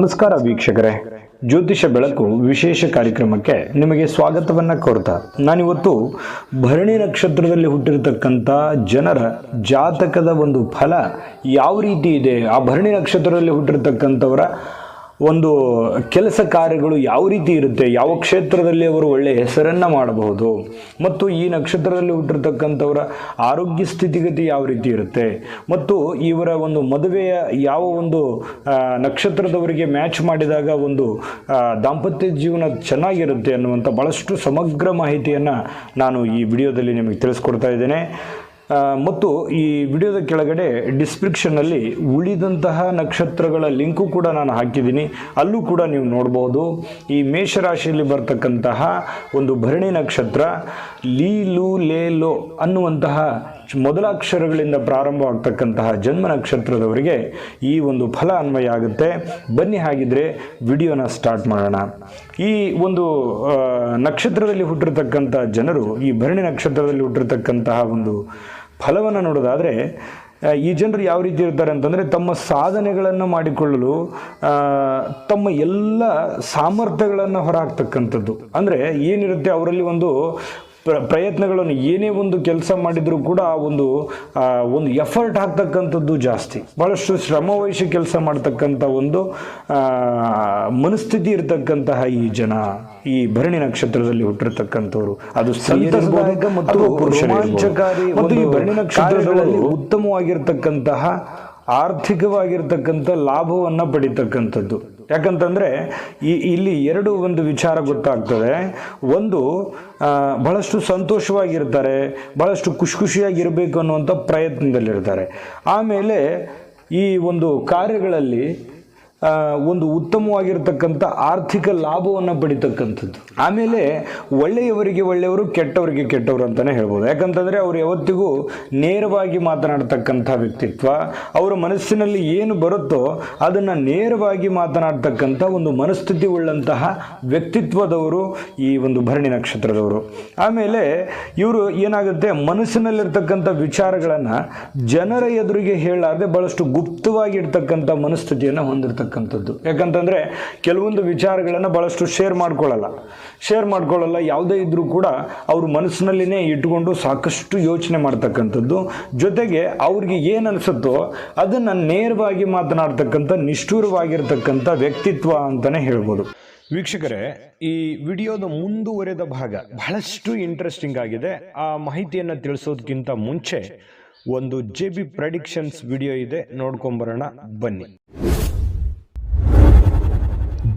ನಮಸ್ಕಾರ ವೀಕ್ಷಕರೇ. ಜ್ಯೋತಿಷ ಬೆಳಕು ವಿಶೇಷ ಕಾರ್ಯಕ್ರಮಕ್ಕೆ ನಿಮಗೆ ಸ್ವಾಗತವನ್ನ ಕೋರ್ತಾ. ನಾನಿವತ್ತು ಭರಣಿ ನಕ್ಷತ್ರದಲ್ಲಿ ಹುಟ್ಟಿರತಕ್ಕಂಥ ಜನರ ಜಾತಕದ ಒಂದು ಫಲ ಯಾವ ರೀತಿ ಇದೆ? ಆ ಭರಣಿ ನಕ್ಷತ್ರದಲ್ಲಿ ಹುಟ್ಟಿರತಕ್ಕಂಥವರ ಒಂದು ಕೆಲಸ ಕಾರ್ಯಗಳು ಯಾವ ರೀತಿ ಇರುತ್ತೆ, ಯಾವ ಕ್ಷೇತ್ರದಲ್ಲಿ ಅವರು ಒಳ್ಳೆಯ ಹೆಸರನ್ನು ಮಾಡಬಹುದು, ಮತ್ತು ಈ ನಕ್ಷತ್ರದಲ್ಲಿ ಹುಟ್ಟಿರ್ತಕ್ಕಂಥವರ ಆರೋಗ್ಯ ಸ್ಥಿತಿಗತಿ ಯಾವ ರೀತಿ ಇರುತ್ತೆ, ಮತ್ತು ಇವರ ಒಂದು ಮದುವೆಯ ಯಾವ ಒಂದು ನಕ್ಷತ್ರದವರಿಗೆ ಮ್ಯಾಚ್ ಮಾಡಿದಾಗ ಒಂದು ದಾಂಪತ್ಯ ಜೀವನ ಚೆನ್ನಾಗಿರುತ್ತೆ ಅನ್ನುವಂಥ ಭಾಳಷ್ಟು ಸಮಗ್ರ ಮಾಹಿತಿಯನ್ನು ನಾನು ಈ ವಿಡಿಯೋದಲ್ಲಿ ನಿಮಗೆ ತಿಳಿಸ್ಕೊಡ್ತಾ ಇದ್ದೇನೆ. ಮತ್ತು ಈ ವಿಡಿಯೋದ ಕೆಳಗಡೆ ಡಿಸ್ಕ್ರಿಪ್ಷನ್ನಲ್ಲಿ ಉಳಿದಂತಹ ನಕ್ಷತ್ರಗಳ ಲಿಂಕು ಕೂಡ ನಾನು ಹಾಕಿದ್ದೀನಿ. ಅಲ್ಲೂ ಕೂಡ ನೀವು ನೋಡ್ಬೋದು. ಈ ಮೇಷರಾಶಿಯಲ್ಲಿ ಬರ್ತಕ್ಕಂತಹ ಒಂದು ಭರಣಿ ನಕ್ಷತ್ರ ಲೀ ಲೂ ಲೇ ಲೋ ಅನ್ನುವಂತಹ ಚ- ಮೊದಲ ಅಕ್ಷರಗಳಿಂದ ಪ್ರಾರಂಭವಾಗ್ತಕ್ಕಂತಹ ಜನ್ಮ ನಕ್ಷತ್ರದವರಿಗೆ ಈ ಒಂದು ಫಲ ಅನ್ವಯ ಆಗುತ್ತೆ. ಬನ್ನಿ ಹಾಗಿದ್ರೆ ವಿಡಿಯೋನ ಸ್ಟಾರ್ಟ್ ಮಾಡೋಣ. ಈ ಒಂದು ನಕ್ಷತ್ರದಲ್ಲಿ ಹುಟ್ಟಿರ್ತಕ್ಕಂಥ ಜನರು, ಈ ಭರಣಿ ನಕ್ಷತ್ರದಲ್ಲಿ ಹುಟ್ಟಿರ್ತಕ್ಕಂತಹ ಒಂದು ಫಲವನ್ನು ನೋಡೋದಾದರೆ ಈ ಜನರು ಯಾವ ರೀತಿ ಇರ್ತಾರೆ ಅಂತಂದರೆ ತಮ್ಮ ಸಾಧನೆಗಳನ್ನು ಮಾಡಿಕೊಳ್ಳಲು ತಮ್ಮ ಎಲ್ಲ ಸಾಮರ್ಥ್ಯಗಳನ್ನು ಹೊರಹಾಕ್ತಕ್ಕಂಥದ್ದು. ಅಂದರೆ ಏನಿರುತ್ತೆ ಅವರಲ್ಲಿ ಒಂದು ಪ್ರ- ಪ್ರಯತ್ನಗಳನ್ನು ಏನೇ ಒಂದು ಕೆಲಸ ಮಾಡಿದರೂ ಕೂಡ ಆ ಒಂದು ಒಂದು ಎಫರ್ಟ್ ಹಾಕ್ತಕ್ಕಂಥದ್ದು ಜಾಸ್ತಿ. ಭಾಳಷ್ಟು ಶ್ರಮವಹಿಸಿ ಕೆಲಸ ಮಾಡ್ತಕ್ಕಂಥ ಒಂದು ಮನಸ್ಥಿತಿ ಇರತಕ್ಕಂತಹ ಈ ಜನ. ಈ ಭರಣಿ ನಕ್ಷತ್ರದಲ್ಲಿ ಹುಟ್ಟಿರ್ತಕ್ಕಂಥವ್ರು. ಅದು ಮತ್ತು ಮತ್ತು ಈ ಭರಣಿ ನಕ್ಷತ್ರಗಳಲ್ಲಿ ಉತ್ತಮವಾಗಿರ್ತಕ್ಕಂತಹ ಆರ್ಥಿಕವಾಗಿರ್ತಕ್ಕಂಥ ಲಾಭವನ್ನು ಪಡಿತಕ್ಕಂಥದ್ದು. ಯಾಕಂತಂದ್ರೆ ಈ ಇಲ್ಲಿ ಎರಡು ಒಂದು ವಿಚಾರ ಗೊತ್ತಾಗ್ತದೆ. ಒಂದು ಬಹಳಷ್ಟು ಸಂತೋಷವಾಗಿರ್ತಾರೆ ಬಹಳಷ್ಟು ಖುಷಿ ಖುಷಿಯಾಗಿರಬೇಕು ಅನ್ನುವಂಥ ಪ್ರಯತ್ನದಲ್ಲಿರ್ತಾರೆ. ಆಮೇಲೆ ಈ ಒಂದು ಕಾರ್ಯಗಳಲ್ಲಿ ಒಂದು ಉತ್ತಮವಾಗಿರ್ತಕ್ಕಂಥ ಆರ್ಥಿಕ ಲಾಭವನ್ನು ಪಡಿತಕ್ಕಂಥದ್ದು. ಆಮೇಲೆ ಒಳ್ಳೆಯವರಿಗೆ ಒಳ್ಳೆಯವರು, ಕೆಟ್ಟವರಿಗೆ ಕೆಟ್ಟವರು ಅಂತಲೇ ಹೇಳ್ಬೋದು. ಯಾಕಂತಂದರೆ ಅವರು ಯಾವತ್ತಿಗೂ ನೇರವಾಗಿ ಮಾತನಾಡ್ತಕ್ಕಂಥ ವ್ಯಕ್ತಿತ್ವ, ಅವರ ಮನಸ್ಸಿನಲ್ಲಿ ಏನು ಬರುತ್ತೋ ಅದನ್ನು ನೇರವಾಗಿ ಮಾತನಾಡ್ತಕ್ಕಂಥ ಒಂದು ಮನಸ್ಥಿತಿ ಉಳ್ಳಂತಹ ವ್ಯಕ್ತಿತ್ವದವರು ಈ ಒಂದು ಭರಣಿ ನಕ್ಷತ್ರದವರು. ಆಮೇಲೆ ಇವರು ಏನಾಗುತ್ತೆ, ಮನಸ್ಸಿನಲ್ಲಿರ್ತಕ್ಕಂಥ ವಿಚಾರಗಳನ್ನು ಜನರ ಎದುರಿಗೆ ಹೇಳಲಾರದೆ ಭಾಳಷ್ಟು ಗುಪ್ತವಾಗಿರ್ತಕ್ಕಂಥ ಮನಸ್ಥಿತಿಯನ್ನು ಹೊಂದಿರತಕ್ಕಂಥದ್ದು ಯಾಕಂತಂದರೆ ಕೆಲವೊಂದು ವಿಚಾರಗಳನ್ನು ಭಾಳಷ್ಟು ಶೇರ್ ಮಾಡ್ಕೊಳ್ಳಲ್ಲ. ಶೇರ್ ಮಾಡ್ಕೊಳ್ಳಲ್ಲ, ಯಾವುದೇ ಇದ್ದರೂ ಕೂಡ ಅವ್ರ ಮನಸ್ಸಿನಲ್ಲಿನೇ ಇಟ್ಕೊಂಡು ಸಾಕಷ್ಟು ಯೋಚನೆ ಮಾಡ್ತಕ್ಕಂಥದ್ದು. ಜೊತೆಗೆ ಅವ್ರಿಗೆ ಏನು ಅನಿಸುತ್ತೋ ಅದನ್ನು ನೇರವಾಗಿ ಮಾತನಾಡ್ತಕ್ಕಂಥ, ನಿಷ್ಠೂರವಾಗಿರ್ತಕ್ಕಂಥ ವ್ಯಕ್ತಿತ್ವ ಅಂತಲೇ ಹೇಳ್ಬೋದು. ವೀಕ್ಷಕರೇ, ಈ ವಿಡಿಯೋದ ಮುಂದುವರೆದ ಭಾಗ ಬಹಳಷ್ಟು ಇಂಟ್ರೆಸ್ಟಿಂಗ್ ಆಗಿದೆ. ಆ ಮಾಹಿತಿಯನ್ನು ತಿಳಿಸೋದಕ್ಕಿಂತ ಮುಂಚೆ ಒಂದು ಜೆ ಬಿ ಪ್ರೆಡಿಕ್ಷನ್ಸ್ ವಿಡಿಯೋ ಇದೆ. ನೋಡ್ಕೊಂಬರೋಣ, ಬನ್ನಿ.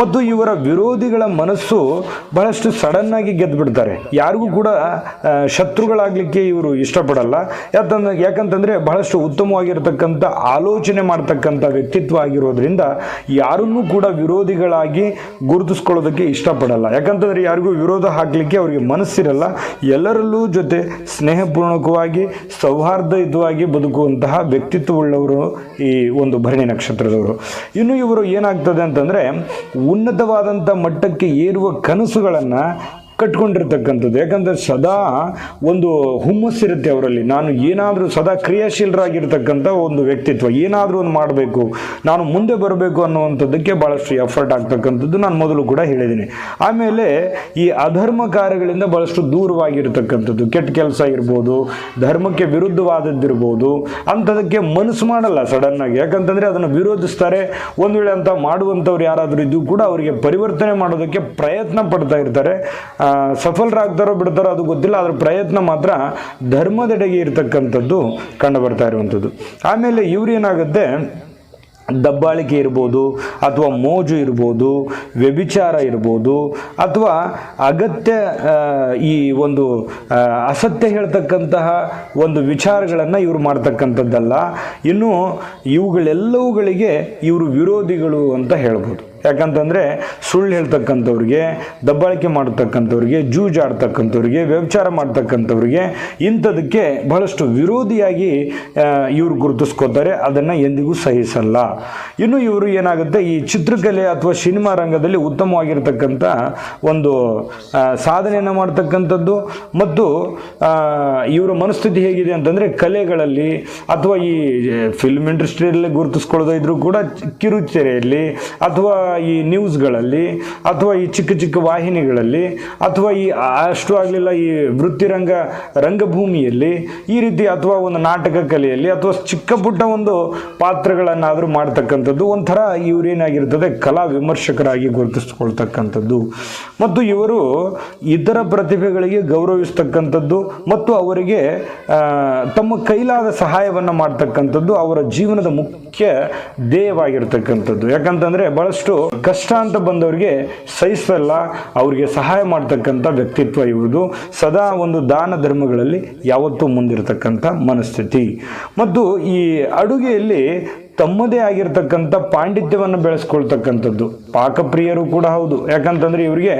ಮತ್ತು ಇವರ ವಿರೋಧಿಗಳ ಮನಸ್ಸು ಬಹಳಷ್ಟು ಸಡನ್ ಆಗಿ ಗೆದ್ದು ಬಿಡ್ತಾರೆ ಯಾರಿಗೂ ಕೂಡ ಶತ್ರುಗಳಾಗಲಿಕ್ಕೆ ಶತ್ರುಗಳಾಗ್ಲಿಕ್ಕೆ ಇವರು ಇಷ್ಟಪಡಲ್ಲ. ಯಾಕಂದ್ರೆ ಯಾಕಂತಂದ್ರೆ ಬಹಳಷ್ಟು ಉತ್ತಮವಾಗಿರ್ತಕ್ಕಂಥ, ಆಲೋಚನೆ ಮಾಡ್ತಕ್ಕಂಥ ವ್ಯಕ್ತಿತ್ವ ಆಗಿರೋದ್ರಿಂದ ಯಾರನ್ನೂ ಕೂಡ ವಿರೋಧಿಗಳಾಗಿ ಗುರುತಿಸ್ಕೊಳ್ಳೋದಕ್ಕೆ ಇಷ್ಟಪಡಲ್ಲ. ಯಾಕಂತಂದ್ರೆ ಯಾರಿಗೂ ವಿರೋಧ ಹಾಕಲಿಕ್ಕೆ ಅವರಿಗೆ ಮನಸ್ಸಿರಲ್ಲ. ಎಲ್ಲರಲ್ಲೂ ಜೊತೆ ಸ್ನೇಹಪೂರ್ಣಕವಾಗಿ, ಸೌಹಾರ್ದಯುತವಾಗಿ ಬದುಕುವಂತಹ ವ್ಯಕ್ತಿತ್ವವುಳ್ಳವರು ಈ ಒಂದು ಭರಣಿ ನಕ್ಷತ್ರದವರು. ಇನ್ನು ಇವರು ಏನಾಗ್ತದೆ ಅಂತಂದ್ರೆ ಉನ್ನತವಾದಂಥ ಮಟ್ಟಕ್ಕೆ ಏರುವ ಕನಸುಗಳನ್ನು ಕಟ್ಕೊಂಡಿರ್ತಕ್ಕಂಥದ್ದು. ಯಾಕಂದರೆ ಸದಾ ಒಂದು ಹುಮ್ಮಸ್ಸಿರುತ್ತೆ ಅವರಲ್ಲಿ. ನಾನು ಏನಾದರೂ ಸದಾ ಕ್ರಿಯಾಶೀಲರಾಗಿರ್ತಕ್ಕಂಥ ಒಂದು ವ್ಯಕ್ತಿತ್ವ, ಏನಾದರೂ ಒಂದು ಮಾಡಬೇಕು, ನಾನು ಮುಂದೆ ಬರಬೇಕು ಅನ್ನುವಂಥದ್ದಕ್ಕೆ ಭಾಳಷ್ಟು ಎಫರ್ಟ್ ಆಗ್ತಕ್ಕಂಥದ್ದು ನಾನು ಮೊದಲು ಕೂಡ ಹೇಳಿದ್ದೀನಿ. ಆಮೇಲೆ ಈ ಅಧರ್ಮ ಕಾರ್ಯಗಳಿಂದ ಭಾಳಷ್ಟು ದೂರವಾಗಿರ್ತಕ್ಕಂಥದ್ದು. ಕೆಟ್ಟ ಕೆಲಸ ಇರ್ಬೋದು, ಧರ್ಮಕ್ಕೆ ವಿರುದ್ಧವಾದದ್ದಿರ್ಬೋದು ಅಂಥದಕ್ಕೆ ಮನಸ್ಸು ಮಾಡಲ್ಲ ಸಡನ್ನಾಗಿ ಯಾಕಂತಂದರೆ ಅದನ್ನು ವಿರೋಧಿಸ್ತಾರೆ. ಒಂದು ವೇಳೆ ಅಂತ ಮಾಡುವಂಥವ್ರು ಯಾರಾದರೂ ಇದ್ದು ಕೂಡ ಅವರಿಗೆ ಪರಿವರ್ತನೆ ಮಾಡೋದಕ್ಕೆ ಪ್ರಯತ್ನ ಪಡ್ತಾ ಇರ್ತಾರೆ. ಆ, ಸಫಲರಾಗ್ತಾರೋ ಬಿಡ್ತಾರೋ ಅದು ಗೊತ್ತಿಲ್ಲ ಅದರ ಪ್ರಯತ್ನ ಮಾತ್ರ ಧರ್ಮದೆಡೆಗೆ ಇರತಕ್ಕಂಥದ್ದು ಕಂಡು ಬರ್ತಾ ಇರುವಂಥದ್ದು. ಆಮೇಲೆ ಇವ್ರು ಏನಾಗುತ್ತೆ? ದಬ್ಬಾಳಿಕೆ ಇರ್ಬೋದು ಅಥವಾ ಮೋಜು ಇರ್ಬೋದು ವ್ಯಭಿಚಾರ ಇರ್ಬೋದು ಅಥವಾ ಅಗತ್ಯ ಈ ಒಂದು ಅಸತ್ಯ ಹೇಳ್ತಕ್ಕಂತಹ ಒಂದು ವಿಚಾರಗಳನ್ನು ಇವರು ಮಾಡ್ತಕ್ಕಂಥದ್ದಲ್ಲ. ಇನ್ನು ಇವುಗಳೆಲ್ಲವುಗಳಿಗೆ ಇವರು ವಿರೋಧಿಗಳು ಅಂತ ಹೇಳ್ಬೋದು. ಯಾಕಂತಂದರೆ ಸುಳ್ಳು ಹೇಳ್ತಕ್ಕಂಥವ್ರಿಗೆ, ದಬ್ಬಾಳಿಕೆ ಮಾಡ್ತಕ್ಕಂಥವ್ರಿಗೆ, ಜೂಜಾಡ್ತಕ್ಕಂಥವ್ರಿಗೆ ವ್ಯವಚಾರ ಮಾಡ್ತಕ್ಕಂಥವ್ರಿಗೆ ಇಂಥದಕ್ಕೆ ಬಹಳಷ್ಟು ವಿರೋಧಿಯಾಗಿ ಇವರು ಗುರುತಿಸ್ಕೋತಾರೆ. ಅದನ್ನು ಎಂದಿಗೂ ಸಹಿಸಲ್ಲ. ಇನ್ನು ಇವರು ಏನಾಗುತ್ತೆ, ಈ ಚಿತ್ರಕಲೆ ಅಥವಾ ಸಿನಿಮಾ ರಂಗದಲ್ಲಿ ಉತ್ತಮವಾಗಿರ್ತಕ್ಕಂಥ ಒಂದು ಸಾಧನೆಯನ್ನು ಮಾಡ್ತಕ್ಕಂಥದ್ದು ಮತ್ತು ಇವರ ಮನಸ್ಥಿತಿ ಹೇಗಿದೆ ಅಂತಂದರೆ ಕಲೆಗಳಲ್ಲಿ ಅಥವಾ ಈ ಫಿಲ್ಮ್ ಇಂಡಸ್ಟ್ರಿಯಲ್ಲಿ ಗುರುತಿಸ್ಕೊಳ್ಳೋದಿದ್ರು ಕೂಡ ಕಿರುಚೆರೆಯಲ್ಲಿ ಅಥವಾ ಈ ನ್ಯೂಸ್ಗಳಲ್ಲಿ ಅಥವಾ ಈ ಚಿಕ್ಕ ಚಿಕ್ಕ ವಾಹಿನಿಗಳಲ್ಲಿ ಅಥವಾ ಈ ಅಷ್ಟು ಆಗಲಿಲ್ಲ ಈ ವೃತ್ತಿರಂಗ ರಂಗಭೂಮಿಯಲ್ಲಿ ಈ ರೀತಿ ಅಥವಾ ಒಂದು ನಾಟಕ ಕಲೆಯಲ್ಲಿ ಅಥವಾ ಚಿಕ್ಕ ಪುಟ್ಟ ಒಂದು ಪಾತ್ರಗಳನ್ನಾದರೂ ಮಾಡ್ತಕ್ಕಂಥದ್ದು ಒಂಥರ ಇವರೇನಾಗಿರ್ತದೆ ಕಲಾ ವಿಮರ್ಶಕರಾಗಿ ಗುರುತಿಸ್ಕೊಳ್ತಕ್ಕಂಥದ್ದು. ಮತ್ತು ಇವರು ಇತರ ಪ್ರತಿಭೆಗಳಿಗೆ ಗೌರವಿಸ್ತಕ್ಕಂಥದ್ದು ಮತ್ತು ಅವರಿಗೆ ತಮ್ಮ ಕೈಲಾದ ಸಹಾಯವನ್ನು ಮಾಡ್ತಕ್ಕಂಥದ್ದು ಅವರ ಜೀವನದ ಮುಖ್ಯ ಧ್ಯೇಯವಾಗಿರ್ತಕ್ಕಂಥದ್ದು ಯಾಕಂತಂದ್ರೆ ಬಹಳಷ್ಟು ಕಷ್ಟ ಅಂತ ಬಂದವರಿಗೆ ಸಹಿಸಲ್ಲ, ಅವರಿಗೆ ಸಹಾಯ ಮಾಡ್ತಕ್ಕಂಥ ವ್ಯಕ್ತಿತ್ವ ಇವ್ರದು. ಸದಾ ಒಂದು ದಾನ ಧರ್ಮಗಳಲ್ಲಿ ಯಾವತ್ತೂ ಮುಂದಿರತಕ್ಕಂಥ ಮನಸ್ಥಿತಿ. ಮತ್ತು ಈ ಅಡುಗೆಯಲ್ಲಿ ತಮ್ಮದೇ ಆಗಿರ್ತಕ್ಕಂಥ ಪಾಂಡಿತ್ಯವನ್ನು ಬೆಳೆಸ್ಕೊಳ್ತಕ್ಕಂಥದ್ದು. ಪಾಕಪ್ರಿಯರು ಕೂಡ ಹೌದು. ಯಾಕಂತಂದ್ರೆ ಇವರಿಗೆ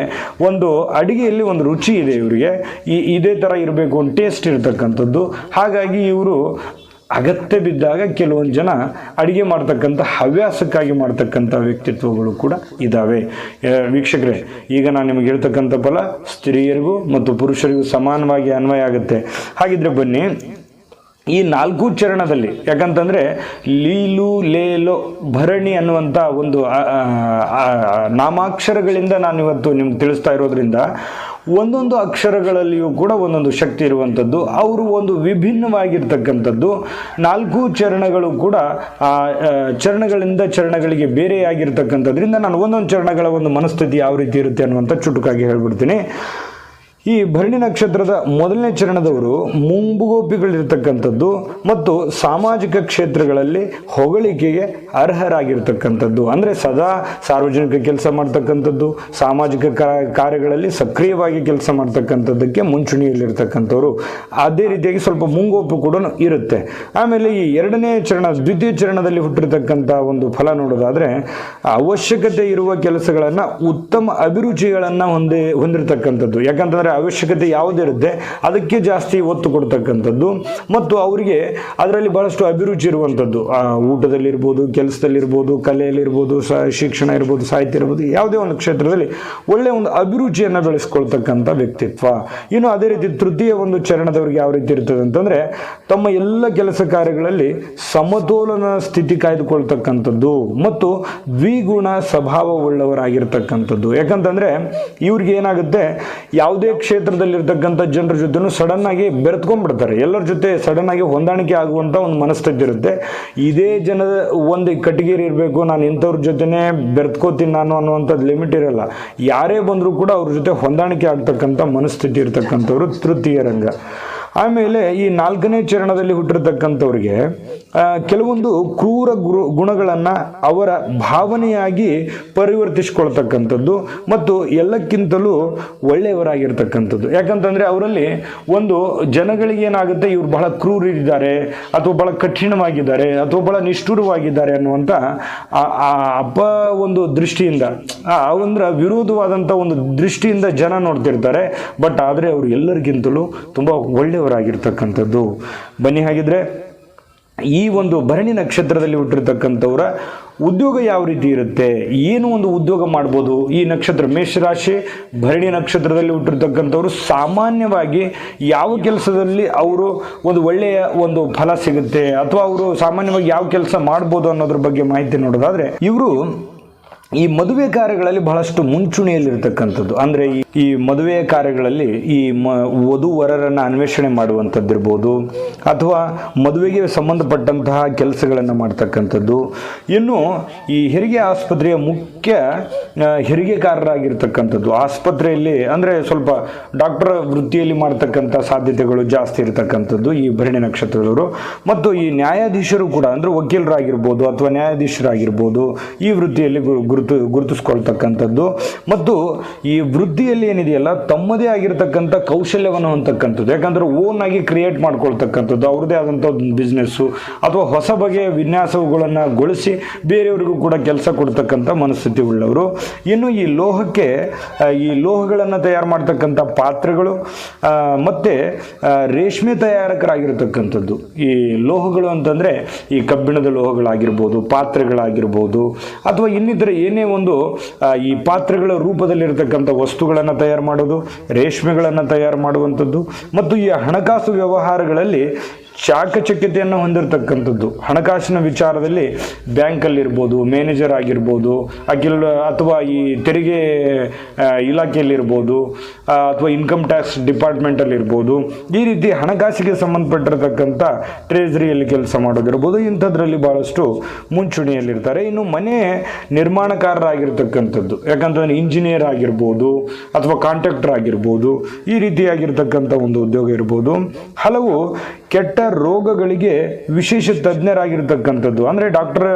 ಒಂದು ಅಡುಗೆಯಲ್ಲಿ ಒಂದು ರುಚಿ ಇದೆ ಇವರಿಗೆ. ಈ, ಇದೇ ಥರ ಇರಬೇಕು ಒಂದು ಟೇಸ್ಟ್ ಇರತಕ್ಕಂಥದ್ದು. ಹಾಗಾಗಿ ಇವರು ಅಗತ್ಯ ಬಿದ್ದಾಗ ಕೆಲವೊಂದು ಜನ ಅಡಿಗೆ ಮಾಡ್ತಕ್ಕಂಥ, ಹವ್ಯಾಸಕ್ಕಾಗಿ ಮಾಡ್ತಕ್ಕಂಥ ವ್ಯಕ್ತಿತ್ವಗಳು ಕೂಡ ಇದ್ದಾವೆ ವೀಕ್ಷಕರೇ, ಈಗ ನಾನು ನಿಮಗೆ ಹೇಳ್ತಕ್ಕಂಥ ಫಲ ಸ್ತ್ರೀಯರಿಗೂ ಮತ್ತು ಪುರುಷರಿಗೂ ಸಮಾನವಾಗಿ ಅನ್ವಯ ಆಗುತ್ತೆ. ಹಾಗಿದ್ರೆ ಬನ್ನಿ ಈ ನಾಲ್ಕು ಚರಣದಲ್ಲಿ ಯಾಕಂತಂದರೆ ಲೀಲು ಲೇಲೋ ಭರಣಿ ಅನ್ನುವಂಥ ಒಂದು ನಾಮಾಕ್ಷರಗಳಿಂದ ನಾನು ಇವತ್ತು ನಿಮ್ಗೆ ತಿಳಿಸ್ತಾ ಇರೋದ್ರಿಂದ ಒಂದೊಂದು ಅಕ್ಷರಗಳಲ್ಲಿಯೂ ಕೂಡ ಒಂದೊಂದು ಶಕ್ತಿ ಇರುವಂಥದ್ದು ಅವರು ಒಂದು ವಿಭಿನ್ನವಾಗಿರ್ತಕ್ಕಂಥದ್ದು. ನಾಲ್ಕು ಚರಣಗಳು ಕೂಡ ಆ, ಚರಣಗಳಿಂದ ಚರಣಗಳಿಗೆ ಬೇರೆಯಾಗಿರ್ತಕ್ಕಂಥದ್ರಿಂದ ನಾನು ಒಂದೊಂದು ಚರಣಗಳ ಒಂದು ಮನಸ್ಥಿತಿ ಯಾವ ರೀತಿ ಇರುತ್ತೆ ಅನ್ನುವಂಥ ಚುಟುಕಾಗಿ ಹೇಳ್ಬಿಡ್ತೀನಿ. ಈ ಭರಣಿ ನಕ್ಷತ್ರದ ಮೊದಲನೇ ಚರಣದವರು ಮುಂಬುಗೋಪಿಗಳಿರ್ತಕ್ಕಂಥದ್ದು ಮತ್ತು ಸಾಮಾಜಿಕ ಕ್ಷೇತ್ರಗಳಲ್ಲಿ ಹೊಗಳಿಕೆಗೆ ಅರ್ಹರಾಗಿರ್ತಕ್ಕಂಥದ್ದು. ಅಂದರೆ ಸದಾ ಸಾರ್ವಜನಿಕ ಕೆಲಸ ಮಾಡ್ತಕ್ಕಂಥದ್ದು, ಸಾಮಾಜಿಕ ಕಾರ್ಯಗಳಲ್ಲಿ ಸಕ್ರಿಯವಾಗಿ ಕೆಲಸ ಮಾಡ್ತಕ್ಕಂಥದ್ದಕ್ಕೆ ಮುಂಚೂಣಿಯಲ್ಲಿರ್ತಕ್ಕಂಥವ್ರು. ಅದೇ ರೀತಿಯಾಗಿ ಸ್ವಲ್ಪ ಮುಂಗೋಪು ಕೂಡ ಇರುತ್ತೆ. ಆಮೇಲೆ ಈ ಎರಡನೇ ಚರಣ, ದ್ವಿತೀಯ ಚರಣದಲ್ಲಿ ಹುಟ್ಟಿರ್ತಕ್ಕಂಥ ಒಂದು ಫಲ ನೋಡೋದಾದರೆ, ಅವಶ್ಯಕತೆ ಇರುವ ಕೆಲಸಗಳನ್ನು ಉತ್ತಮ ಅಭಿರುಚಿಗಳನ್ನು ಹೊಂದಿ, ಹೊಂದಿರತಕ್ಕಂಥದ್ದು. ಯಾಕಂತಂದ್ರೆ ಅವಶ್ಯಕತೆ ಯಾವುದಿರುತ್ತೆ, ಅದಕ್ಕೆ ಜಾಸ್ತಿ ಒತ್ತು ಕೊಡ್ತಕ್ಕಂಥದ್ದು. ಮತ್ತು ಅವರಿಗೆ ಅದರಲ್ಲಿ ಬಹಳಷ್ಟು ಅಭಿರುಚಿ ಇರುವಂಥದ್ದು. ಊಟದಲ್ಲಿರ್ಬೋದು, ಕೆಲಸದಲ್ಲಿರ್ಬೋದು, ಕಲೆಯಲ್ಲಿರ್ಬೋದು, ಸ, ಶಿಕ್ಷಣ ಇರ್ಬೋದು, ಸಾಹಿತ್ಯ ಇರ್ಬೋದು, ಯಾವುದೇ ಒಂದು ಕ್ಷೇತ್ರದಲ್ಲಿ ಒಳ್ಳೆಯ ಒಂದು ಅಭಿರುಚಿಯನ್ನು ಬೆಳೆಸ್ಕೊಳ್ತಕ್ಕಂಥ ವ್ಯಕ್ತಿತ್ವ. ಇನ್ನು ಅದೇ ರೀತಿ ತೃತೀಯ ಒಂದು ಚರಣದವ್ರಿಗೆ ಯಾವ ರೀತಿ ಇರ್ತದೆ ಅಂತಂದರೆ, ತಮ್ಮ ಎಲ್ಲ ಕೆಲಸ ಕಾರ್ಯಗಳಲ್ಲಿ ಸಮತೋಲನ ಸ್ಥಿತಿ ಕಾಯ್ದುಕೊಳ್ತಕ್ಕಂಥದ್ದು ಮತ್ತು ದ್ವಿಗುಣ ಸ್ವಭಾವವುಳ್ಳವರಾಗಿರ್ತಕ್ಕಂಥದ್ದು. ಯಾಕಂತಂದರೆ, ಇವ್ರಿಗೆ ಏನಾಗುತ್ತೆ, ಯಾವುದೇ ಕ್ಷೇತ್ರದಲ್ಲಿರ್ತಕ್ಕಂಥ ಜನರ ಜೊತೆನೂ ಸಡನ್ ಆಗಿ ಬೆರೆತ್ಕೊಂಡ್ಬಿಡ್ತಾರೆ. ಎಲ್ಲರ ಜೊತೆ ಸಡನ್ ಆಗಿ ಹೊಂದಾಣಿಕೆ ಆಗುವಂಥ ಒಂದು ಮನಸ್ಥಿತಿ ಇರುತ್ತೆ. ಇದೇ ಜನದ ಒಂದು ಕಟ್ಟಿಗೆರಿ ಇರಬೇಕು, ನಾನು ಇಂಥವ್ರ ಜೊತೆನೇ ಬೆರೆತ್ಕೋತೀನಿ ನಾನು ಅನ್ನುವಂಥದ್ದು ಲಿಮಿಟ್ ಇರಲ್ಲ. ಯಾರೇ ಬಂದರೂ ಕೂಡ ಅವ್ರ ಜೊತೆ ಹೊಂದಾಣಿಕೆ ಆಗ್ತಕ್ಕಂಥ ಮನಸ್ಥಿತಿ ಇರ್ತಕ್ಕಂಥವ್ರು ತೃತೀಯ ರಂಗ. ಆಮೇಲೆ ಈ ನಾಲ್ಕನೇ ಚರಣದಲ್ಲಿ ಹುಟ್ಟಿರ್ತಕ್ಕಂಥವ್ರಿಗೆ ಕೆಲವೊಂದು ಕ್ರೂರ ಗುರು, ಗುಣಗಳನ್ನು ಅವರ ಭಾವನೆಯಾಗಿ ಪರಿವರ್ತಿಸ್ಕೊಳ್ತಕ್ಕಂಥದ್ದು ಮತ್ತು ಎಲ್ಲಕ್ಕಿಂತಲೂ ಒಳ್ಳೆಯವರಾಗಿರ್ತಕ್ಕಂಥದ್ದು. ಯಾಕಂತಂದರೆ ಅವರಲ್ಲಿ ಒಂದು ಜನಗಳಿಗೆ ಏನಾಗುತ್ತೆ, ಇವರು ಬಹಳ ಕ್ರೂರಿದ್ದಾರೆ ಅಥವಾ ಬಹಳ ಕಠಿಣವಾಗಿದ್ದಾರೆ, ಅಥವಾ ಬಹಳ ನಿಷ್ಠುರವಾಗಿದ್ದಾರೆ ಅನ್ನುವಂಥ ಆ- ಹಬ್ಬ ಒಂದು ದೃಷ್ಟಿಯಿಂದ ಅಂದ್ರೆ ವಿರೋಧವಾದಂಥ ಒಂದು ದೃಷ್ಟಿಯಿಂದ ಜನ ನೋಡ್ತಿರ್ತಾರೆ. ಬಟ್ ಆದರೆ ಅವರು ಎಲ್ಲರಿಗಿಂತಲೂ ತುಂಬ ಒಳ್ಳೆಯವರಾಗಿರ್ತಕ್ಕಂಥದ್ದು ಬನ್ನಿ ಹಾಗಿದ್ರೆ, ಈ ಒಂದು ಭರಣಿ ನಕ್ಷತ್ರದಲ್ಲಿ ಹುಟ್ಟಿರ್ತಕ್ಕಂಥವ್ರ ಉದ್ಯೋಗ ಯಾವ ರೀತಿ ಇರುತ್ತೆ? ಏನು ಒಂದು ಉದ್ಯೋಗ ಮಾಡ್ಬೋದು? ಈ ನಕ್ಷತ್ರ ಮೇಷರಾಶಿ, ಭರಣಿ ನಕ್ಷತ್ರದಲ್ಲಿ ಹುಟ್ಟಿರ್ತಕ್ಕಂಥವ್ರು ಸಾಮಾನ್ಯವಾಗಿ ಯಾವ ಕೆಲಸದಲ್ಲಿ ಅವರು ಒಂದು ಒಳ್ಳೆಯ ಒಂದು ಫಲ ಸಿಗುತ್ತೆ? ಅಥವಾ ಅವರು ಸಾಮಾನ್ಯವಾಗಿ ಯಾವ ಕೆಲಸ ಮಾಡ್ಬೋದು ಅನ್ನೋದ್ರ ಬಗ್ಗೆ ಮಾಹಿತಿ ನೋಡೋದಾದ್ರೆ, ಇವರು ಈ ಮದುವೆ ಕಾರ್ಯಗಳಲ್ಲಿ ಬಹಳಷ್ಟು ಮುಂಚೂಣಿಯಲ್ಲಿರ್ತಕ್ಕಂಥದ್ದು. ಅಂದರೆ ಈ- ಮದುವೆ ಕಾರ್ಯಗಳಲ್ಲಿ ಈ ಮ ವಧು ವರರನ್ನು ಅನ್ವೇಷಣೆ ಮಾಡುವಂಥದ್ದಿರ್ಬೋದು, ಅಥವಾ ಮದುವೆಗೆ ಸಂಬಂಧಪಟ್ಟಂತಹ ಕೆಲಸಗಳನ್ನು ಮಾಡ್ತಕ್ಕಂಥದ್ದು. ಇನ್ನು ಈ ಹೆರಿಗೆ ಆಸ್ಪತ್ರೆಯ ಮುಖ್ಯ ಹೆರಿಗೆಕಾರರಾಗಿರ್ತಕ್ಕಂಥದ್ದು. ಆಸ್ಪತ್ರೆಯಲ್ಲಿ ಅಂದರೆ ಸ್ವಲ್ಪ ಡಾಕ್ಟರ್ ವೃತ್ತಿಯಲ್ಲಿ ಮಾಡ್ತಕ್ಕಂಥ ಸಾಧ್ಯತೆಗಳು ಜಾಸ್ತಿ ಇರತಕ್ಕಂಥದ್ದು ಈ ಭರಣಿ ನಕ್ಷತ್ರದವರು. ಮತ್ತು ಈ ನ್ಯಾಯಾಧೀಶರು ಕೂಡ ಅಂದರೆ ವಕೀಲರಾಗಿರ್ಬೋದು ಅಥವಾ ನ್ಯಾಯಾಧೀಶರಾಗಿರ್ಬೋದು ಈ ವೃತ್ತಿಯಲ್ಲಿ ಗುರುತು, ಗುರುತಿಸ್ಕೊಳ್ತಕ್ಕಂಥದ್ದು. ಮತ್ತು ಈ ವೃದ್ಧಿಯಲ್ಲಿ ಏನಿದೆಯಲ್ಲ, ತಮ್ಮದೇ ಆಗಿರತಕ್ಕಂಥ ಕೌಶಲ್ಯವನ್ನು ಅಂತಕ್ಕಂಥದ್ದು ಯಾಕಂದರೆ ಓನ್ ಆಗಿ ಕ್ರಿಯೇಟ್ ಮಾಡ್ಕೊಳ್ತಕ್ಕಂಥದ್ದು, ಅವ್ರದ್ದೇ ಆದಂಥ ಒಂದು ಬಿಸ್ನೆಸ್ಸು ಅಥವಾ ಹೊಸ ಬಗೆಯ ವಿನ್ಯಾಸಗಳನ್ನು ಗೊಳಿಸಿ ಬೇರೆಯವರಿಗೂ ಕೂಡ ಕೆಲಸ ಕೊಡ್ತಕ್ಕಂಥ ಮನಸ್ಥಿತಿ ಉಳ್ಳವರು. ಇನ್ನು ಈ ಲೋಹಕ್ಕೆ ಈ ಲೋಹಗಳನ್ನು ತಯಾರು ಮಾಡ್ತಕ್ಕಂಥ ಪಾತ್ರೆಗಳು ಮತ್ತು ಮತ್ತೆ ರೇಷ್ಮೆ ತಯಾರಕರಾಗಿರ್ತಕ್ಕಂಥದ್ದು. ಈ ಲೋಹಗಳು ಅಂತಂದರೆ ಈ ಕಬ್ಬಿಣದ ಲೋಹಗಳಾಗಿರ್ಬೋದು, ಪಾತ್ರೆಗಳಾಗಿರ್ಬೋದು, ಅಥವಾ ಇನ್ನಿತರ ಏನೇ ಒಂದು ಈ ಪಾತ್ರೆಗಳ ರೂಪದಲ್ಲಿರತಕ್ಕಂಥ ವಸ್ತುಗಳನ್ನು ತಯಾರು ಮಾಡೋದು, ರೇಷ್ಮೆಗಳನ್ನು ತಯಾರು ಮಾಡುವಂಥದ್ದು, ಮತ್ತು ಈ ಹಣಕಾಸು ವ್ಯವಹಾರಗಳಲ್ಲಿ ಚಾಕಚಕ್ಯತೆಯನ್ನು ಹೊಂದಿರತಕ್ಕಂಥದ್ದು. ಹಣಕಾಸಿನ ವಿಚಾರದಲ್ಲಿ ಬ್ಯಾಂಕಲ್ಲಿರ್ಬೋದು ಮ್ಯಾನೇಜರ್ ಆಗಿರ್ಬೋದು ಅಕಿಲ್ ಅಥವಾ ಈ ತೆರಿಗೆ ಇಲಾಖೆಯಲ್ಲಿರ್ಬೋದು ಅಥವಾ ಇನ್ಕಮ್ ಟ್ಯಾಕ್ಸ್ ಡಿಪಾರ್ಟ್ಮೆಂಟಲ್ಲಿರ್ಬೋದು ಈ ರೀತಿ ಹಣಕಾಸಿಗೆ ಸಂಬಂಧಪಟ್ಟಿರತಕ್ಕಂಥ ಟ್ರೇಜರಿಯಲ್ಲಿ ಕೆಲಸ ಮಾಡೋದಿರ್ಬೋದು, ಇಂಥದ್ರಲ್ಲಿ ಭಾಳಷ್ಟು ಮುಂಚೂಣಿಯಲ್ಲಿರ್ತಾರೆ. ಇನ್ನು ಮನೆ ನಿರ್ಮಾಣಕಾರರಾಗಿರ್ತಕ್ಕಂಥದ್ದು, ಯಾಕಂತಂದ್ರೆ ಇಂಜಿನಿಯರ್ ಆಗಿರ್ಬೋದು, ಅಥವಾ ಕಾಂಟ್ರಾಕ್ಟರ್ ಆಗಿರ್ಬೋದು, ಈ ರೀತಿಯಾಗಿರ್ತಕ್ಕಂಥ ಒಂದು ಉದ್ಯೋಗ ಇರ್ಬೋದು. ಹಲವು ಕೆಟ್ಟ ರೋಗಗಳಿಗೆ ವಿಶೇಷ ತಜ್ಞರಾಗಿರ್ತಕ್ಕಂಥದ್ದು. ಅಂದರೆ ಡಾಕ್ಟರ್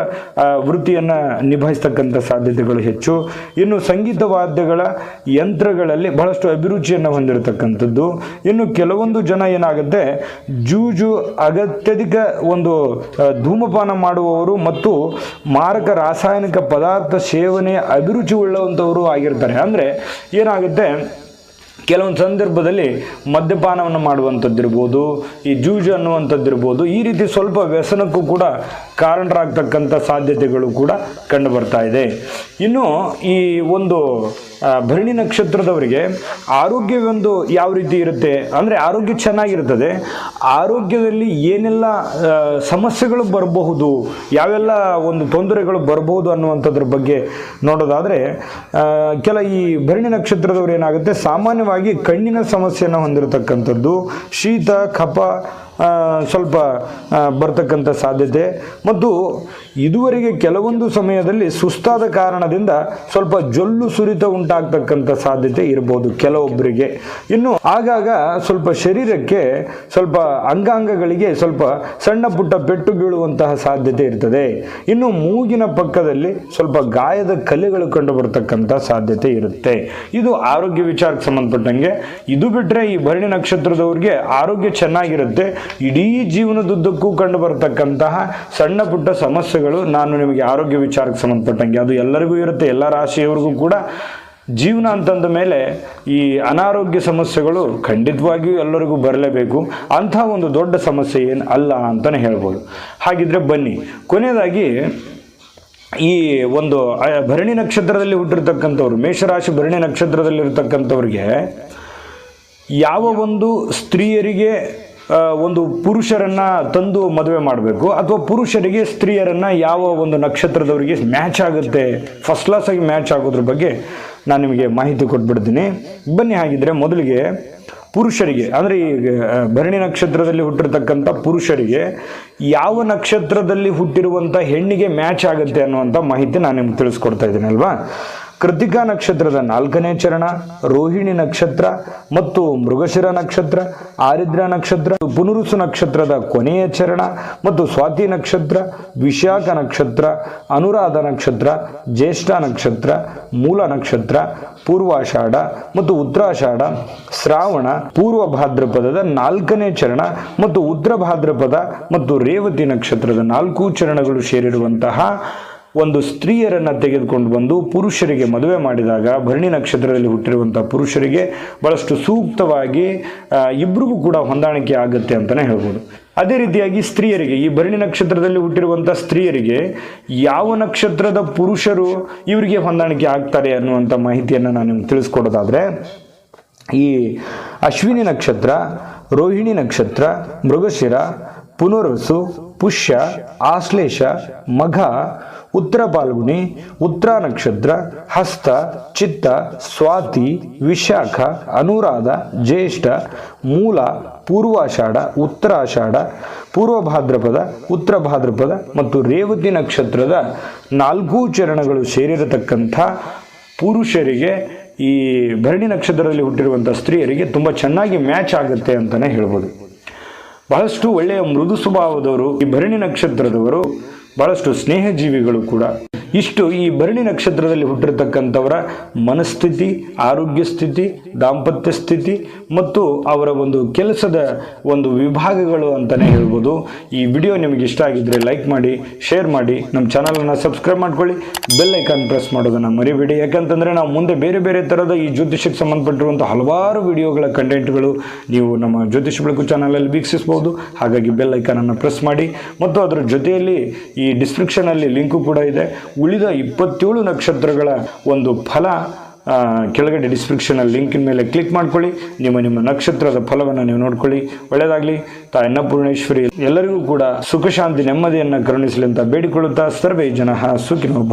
ವೃತ್ತಿಯನ್ನು ನಿಭಾಯಿಸ್ತಕ್ಕಂಥ ಸಾಧ್ಯತೆಗಳು ಹೆಚ್ಚು. ಇನ್ನು ಸಂಗೀತ ವಾದ್ಯಗಳ ಯಂತ್ರಗಳಲ್ಲಿ ಬಹಳಷ್ಟು ಅಭಿರುಚಿಯನ್ನು ಹೊಂದಿರತಕ್ಕಂಥದ್ದು. ಇನ್ನು ಕೆಲವೊಂದು ಜನ ಏನಾಗುತ್ತೆ, ಜೂಜು ಅಗತ್ಯಧಿಕ ಒಂದು ಧೂಮಪಾನ ಮಾಡುವವರು ಮತ್ತು ಮಾರಕ ರಾಸಾಯನಿಕ ಪದಾರ್ಥ ಸೇವನೆ ಅಭಿರುಚಿ ಉಳ್ಳವಂಥವರು ಆಗಿರ್ತಾರೆ. ಅಂದರೆ ಏನಾಗುತ್ತೆ ಕೆಲವೊಂದು ಸಂದರ್ಭದಲ್ಲಿ ಮದ್ಯಪಾನವನ್ನು ಮಾಡುವಂಥದ್ದಿರ್ಬೋದು, ಈ ಜೂಜು ಅನ್ನುವಂಥದ್ದಿರ್ಬೋದು, ಈ ರೀತಿ ಸ್ವಲ್ಪ ವ್ಯಸನಕ್ಕೂ ಕೂಡ ಕಾರಣರಾಗ್ತಕ್ಕಂಥ ಸಾಧ್ಯತೆಗಳು ಕೂಡ ಕಂಡು ಬರ್ತಾ ಇದೆ. ಇನ್ನು ಈ ಒಂದು ಭರಣಿ ನಕ್ಷತ್ರದವರಿಗೆ ಆರೋಗ್ಯವೊಂದು ಯಾವ ರೀತಿ ಇರುತ್ತೆ? ಅಂದರೆ ಆರೋಗ್ಯ ಚೆನ್ನಾಗಿರ್ತದೆ. ಆರೋಗ್ಯದಲ್ಲಿ ಏನೆಲ್ಲ ಸಮಸ್ಯೆಗಳು ಬರಬಹುದು, ಯಾವೆಲ್ಲ ಒಂದು ತೊಂದರೆಗಳು ಬರಬಹುದು ಅನ್ನುವಂಥದ್ರ ಬಗ್ಗೆ ನೋಡೋದಾದರೆ ಕೆಲ ಈ ಭರಣಿ ನಕ್ಷತ್ರದವರು ಏನಾಗುತ್ತೆ? ಸಾಮಾನ್ಯವಾಗಿ ಕಣ್ಣಿನ ಸಮಸ್ಯೆಯನ್ನು ಹೊಂದಿರತಕ್ಕಂಥದ್ದು, ಶೀತ, ಕಫ ಸ್ವಲ್ಪ ಬರ್ತಕ್ಕಂಥ ಸಾಧ್ಯತೆ. ಮತ್ತು ಇದುವರೆಗೆ ಕೆಲವೊಂದು ಸಮಯದಲ್ಲಿ ಸುಸ್ತಾದ ಕಾರಣದಿಂದ ಸ್ವಲ್ಪ ಜೊಲ್ಲು ಸುರಿತ ಉಂಟಾಗ್ತಕ್ಕಂಥ ಸಾಧ್ಯತೆ ಇರ್ಬೋದು ಕೆಲವೊಬ್ಬರಿಗೆ. ಇನ್ನು ಆಗಾಗ ಸ್ವಲ್ಪ ಶರೀರಕ್ಕೆ ಸ್ವಲ್ಪ ಅಂಗಾಂಗಗಳಿಗೆ ಸ್ವಲ್ಪ ಸಣ್ಣ ಪುಟ್ಟ ಪೆಟ್ಟು ಬೀಳುವಂತಹ ಸಾಧ್ಯತೆ ಇರ್ತದೆ. ಇನ್ನು ಮೂಗಿನ ಪಕ್ಕದಲ್ಲಿ ಸ್ವಲ್ಪ ಗಾಯದ ಕಲೆಗಳು ಕಂಡು ಬರ್ತಕ್ಕಂಥ ಸಾಧ್ಯತೆ ಇರುತ್ತೆ. ಇದು ಆರೋಗ್ಯ ವಿಚಾರಕ್ಕೆ ಸಂಬಂಧಪಟ್ಟಂಗೆ. ಇದು ಬಿಟ್ಟರೆ ಈ ಭರಣಿ ನಕ್ಷತ್ರದವ್ರಿಗೆ ಆರೋಗ್ಯ ಚೆನ್ನಾಗಿರುತ್ತೆ. ಇಡೀ ಜೀವನದುದ್ದಕ್ಕೂ ಕಂಡು ಬರತಕ್ಕಂತಹ ಸಣ್ಣ ಪುಟ್ಟ ಸಮಸ್ಯೆಗಳು ನಾನು ನಿಮಗೆ ಆರೋಗ್ಯ ವಿಚಾರಕ್ಕೆ ಸಂಬಂಧಪಟ್ಟಂಗೆ, ಅದು ಎಲ್ಲರಿಗೂ ಇರುತ್ತೆ, ಎಲ್ಲ ರಾಶಿಯವರಿಗೂ ಕೂಡ ಜೀವನ ಅಂತಂದ ಮೇಲೆ ಈ ಅನಾರೋಗ್ಯ ಸಮಸ್ಯೆಗಳು ಖಂಡಿತವಾಗಿಯೂ ಎಲ್ಲರಿಗೂ ಬರಲೇಬೇಕು. ಅಂಥ ಒಂದು ದೊಡ್ಡ ಸಮಸ್ಯೆ ಏನು ಅಲ್ಲ ಅಂತಲೇ ಹೇಳ್ಬೋದು. ಹಾಗಿದ್ರೆ ಬನ್ನಿ, ಕೊನೆಯದಾಗಿ ಈ ಒಂದು ಭರಣಿ ನಕ್ಷತ್ರದಲ್ಲಿ ಹುಟ್ಟಿರ್ತಕ್ಕಂಥವ್ರು, ಮೇಷರಾಶಿ ಭರಣಿ ನಕ್ಷತ್ರದಲ್ಲಿರ್ತಕ್ಕಂಥವ್ರಿಗೆ ಯಾವ ಒಂದು ಸ್ತ್ರೀಯರಿಗೆ ಒಂದು ಪುರುಷರನ್ನ ತಂದು ಮದುವೆ ಮಾಡಬೇಕು. ಅಥವಾ ಪುರುಷರಿಗೆ ಸ್ತ್ರೀಯರನ್ನ ಯಾವ ಒಂದು ನಕ್ಷತ್ರದವರಿಗೆ ಮ್ಯಾಚ್ ಆಗುತ್ತೆ ಫಸ್ಟ್ ಕ್ಲಾಸ್ ಆಗಿ ಮ್ಯಾಚ್ ಆಗೋದ್ರ ಬಗ್ಗೆ ನಾನು ನಿಮಗೆ ಮಾಹಿತಿ ಕೊಟ್ಬಿಡ್ತೀನಿ. ಬನ್ನಿ ಹಾಗಿದ್ರೆ ಮೊದಲಿಗೆ ಪುರುಷರಿಗೆ, ಅಂದರೆ ಈ ಭರಣಿ ನಕ್ಷತ್ರದಲ್ಲಿ ಹುಟ್ಟಿರ್ತಕ್ಕಂಥ ಪುರುಷರಿಗೆ ಯಾವ ನಕ್ಷತ್ರದಲ್ಲಿ ಹುಟ್ಟಿರುವಂಥ ಹೆಣ್ಣಿಗೆ ಮ್ಯಾಚ್ ಆಗುತ್ತೆ ಅನ್ನುವಂಥ ಮಾಹಿತಿ ನಾನು ನಿಮ್ಗೆ ತಿಳಿಸ್ಕೊಡ್ತಾ ಇದ್ದೀನಿ, ಅಲ್ವಾ? ಕೃತಿಕಾ ನಕ್ಷತ್ರದ ನಾಲ್ಕನೇ ಚರಣ, ರೋಹಿಣಿ ನಕ್ಷತ್ರ ಮತ್ತು ಮೃಗಶಿರ ನಕ್ಷತ್ರ, ಆರಿದ್ರ ನಕ್ಷತ್ರ, ಪುನರುಸು ನಕ್ಷತ್ರದ ಕೊನೆಯ ಚರಣ ಮತ್ತು ಸ್ವಾತಿ ನಕ್ಷತ್ರ, ವಿಶಾಖ ನಕ್ಷತ್ರ, ಅನುರಾಧ ನಕ್ಷತ್ರ, ಜ್ಯೇಷ್ಠ ನಕ್ಷತ್ರ, ಮೂಲ ನಕ್ಷತ್ರ, ಪೂರ್ವಾಷಾಢ ಮತ್ತು ಉತ್ತರಾಷಾಢ, ಶ್ರಾವಣ, ಪೂರ್ವ ಭಾದ್ರಪದದ ನಾಲ್ಕನೇ ಚರಣ ಮತ್ತು ಉತ್ತರ ಭಾದ್ರಪದ ಮತ್ತು ರೇವತಿ ನಕ್ಷತ್ರದ ನಾಲ್ಕು ಚರಣಗಳು ಸೇರಿರುವಂತಹ ಒಂದು ಸ್ತ್ರೀಯರನ್ನು ತೆಗೆದುಕೊಂಡು ಬಂದು ಪುರುಷರಿಗೆ ಮದುವೆ ಮಾಡಿದಾಗ ಭರಣಿ ನಕ್ಷತ್ರದಲ್ಲಿ ಹುಟ್ಟಿರುವಂಥ ಪುರುಷರಿಗೆ ಬಹಳಷ್ಟು ಸೂಕ್ತವಾಗಿ ಇಬ್ಬರಿಗೂ ಕೂಡ ಹೊಂದಾಣಿಕೆ ಆಗುತ್ತೆ ಅಂತಲೇ ಹೇಳ್ಬೋದು. ಅದೇ ರೀತಿಯಾಗಿ ಸ್ತ್ರೀಯರಿಗೆ, ಈ ಭರಣಿ ನಕ್ಷತ್ರದಲ್ಲಿ ಹುಟ್ಟಿರುವಂಥ ಸ್ತ್ರೀಯರಿಗೆ ಯಾವ ನಕ್ಷತ್ರದ ಪುರುಷರು ಇವರಿಗೆ ಹೊಂದಾಣಿಕೆ ಆಗ್ತಾರೆ ಅನ್ನುವಂಥ ಮಾಹಿತಿಯನ್ನು ನಾನು ನಿಮ್ಗೆ ತಿಳಿಸ್ಕೊಡೋದಾದರೆ, ಈ ಅಶ್ವಿನಿ ನಕ್ಷತ್ರ, ರೋಹಿಣಿ ನಕ್ಷತ್ರ, ಮೃಗಶಿರ ಪುನರ್ವಸು, ಪುಷ್ಯ, ಆಶ್ಲೇಷ, ಮಘ, ಉತ್ತರ ಪಾಲ್ಗುಣಿ, ಉತ್ತರ ನಕ್ಷತ್ರ, ಹಸ್ತ, ಚಿತ್ತ, ಸ್ವಾತಿ, ವಿಶಾಖ, ಅನುರಾಧ, ಜ್ಯೇಷ್ಠ, ಮೂಲ, ಪೂರ್ವಾಷಾಢ, ಉತ್ತರಾಷಾಢ ಪೂರ್ವ ಭಾದ್ರಪದ ಉತ್ತರ ಭಾದ್ರಪದ ಮತ್ತು ರೇವತಿ ನಕ್ಷತ್ರದ ನಾಲ್ಕು ಚರಣಗಳು ಸೇರಿರತಕ್ಕಂಥ ಪುರುಷರಿಗೆ ಈ ಭರಣಿ ನಕ್ಷತ್ರದಲ್ಲಿ ಹುಟ್ಟಿರುವಂಥ ಸ್ತ್ರೀಯರಿಗೆ ತುಂಬ ಚೆನ್ನಾಗಿ ಮ್ಯಾಚ್ ಆಗುತ್ತೆ ಅಂತಲೇ ಹೇಳ್ಬೋದು. ಬಹಳಷ್ಟು ಒಳ್ಳೆಯ ಮೃದು ಸ್ವಭಾವದವರು ಈ ಭರಣಿ ನಕ್ಷತ್ರದವರು ಬಹಳಷ್ಟು ಸ್ನೇಹಜೀವಿಗಳು ಕೂಡ. ಇಷ್ಟು ಈ ಭರಣಿ ನಕ್ಷತ್ರದಲ್ಲಿ ಹುಟ್ಟಿರ್ತಕ್ಕಂಥವರ ಮನಸ್ಥಿತಿ, ಆರೋಗ್ಯ ಸ್ಥಿತಿ, ದಾಂಪತ್ಯ ಸ್ಥಿತಿ ಮತ್ತು ಅವರ ಒಂದು ಕೆಲಸದ ಒಂದು ವಿಭಾಗಗಳು ಅಂತಲೇ ಹೇಳ್ಬೋದು. ಈ ವಿಡಿಯೋ ನಿಮಗೆ ಇಷ್ಟ ಆಗಿದ್ದರೆ ಲೈಕ್ ಮಾಡಿ, ಶೇರ್ ಮಾಡಿ, ನಮ್ಮ ಚಾನಲನ್ನು ಸಬ್ಸ್ಕ್ರೈಬ್ ಮಾಡ್ಕೊಳ್ಳಿ. ಬೆಲ್ ಐಕಾನ್ ಪ್ರೆಸ್ ಮಾಡೋದನ್ನು ಮರಿಬೇಡಿ. ಯಾಕಂತಂದರೆ ನಾವು ಮುಂದೆ ಬೇರೆ ಬೇರೆ ಥರದ ಈ ಜ್ಯೋತಿಷಕ್ಕೆ ಸಂಬಂಧಪಟ್ಟಿರುವಂಥ ಹಲವಾರು ವಿಡಿಯೋಗಳ ಕಂಟೆಂಟ್ಗಳು ನೀವು ನಮ್ಮ ಜ್ಯೋತಿಷ ಬೆಳಕು ಚಾನಲಲ್ಲಿ ವೀಕ್ಷಿಸ್ಬೋದು. ಹಾಗಾಗಿ ಬೆಲ್ ಐಕಾನನ್ನು ಪ್ರೆಸ್ ಮಾಡಿ. ಮತ್ತು ಅದರ ಜೊತೆಯಲ್ಲಿ ಈ ಡಿಸ್ಕ್ರಿಪ್ಷನಲ್ಲಿ ಲಿಂಕು ಕೂಡ ಇದೆ. ಉಳಿದ ಇಪ್ಪತ್ತೇಳು ನಕ್ಷತ್ರಗಳ ಒಂದು ಫಲ ಕೆಳಗಡೆ ಡಿಸ್ಕ್ರಿಪ್ಷನ್ ಲಿಂಕಿನ ಮೇಲೆ ಕ್ಲಿಕ್ ಮಾಡ್ಕೊಳ್ಳಿ. ನಿಮ್ಮ ನಿಮ್ಮ ನಕ್ಷತ್ರದ ಫಲವನ್ನು ನೀವು ನೋಡ್ಕೊಳ್ಳಿ. ಒಳ್ಳೆಯದಾಗಲಿ ತಾ ಅನ್ನಪೂರ್ಣೇಶ್ವರಿ ಎಲ್ಲರಿಗೂ ಕೂಡ ಸುಖಶಾಂತಿ ನೆಮ್ಮದಿಯನ್ನು ಕರುಣಿಸಲಿ ಅಂತ ಬೇಡಿಕೊಳ್ಳುತ್ತಾ ಸರ್ವೇ ಜನ ಸುಖಿನೋ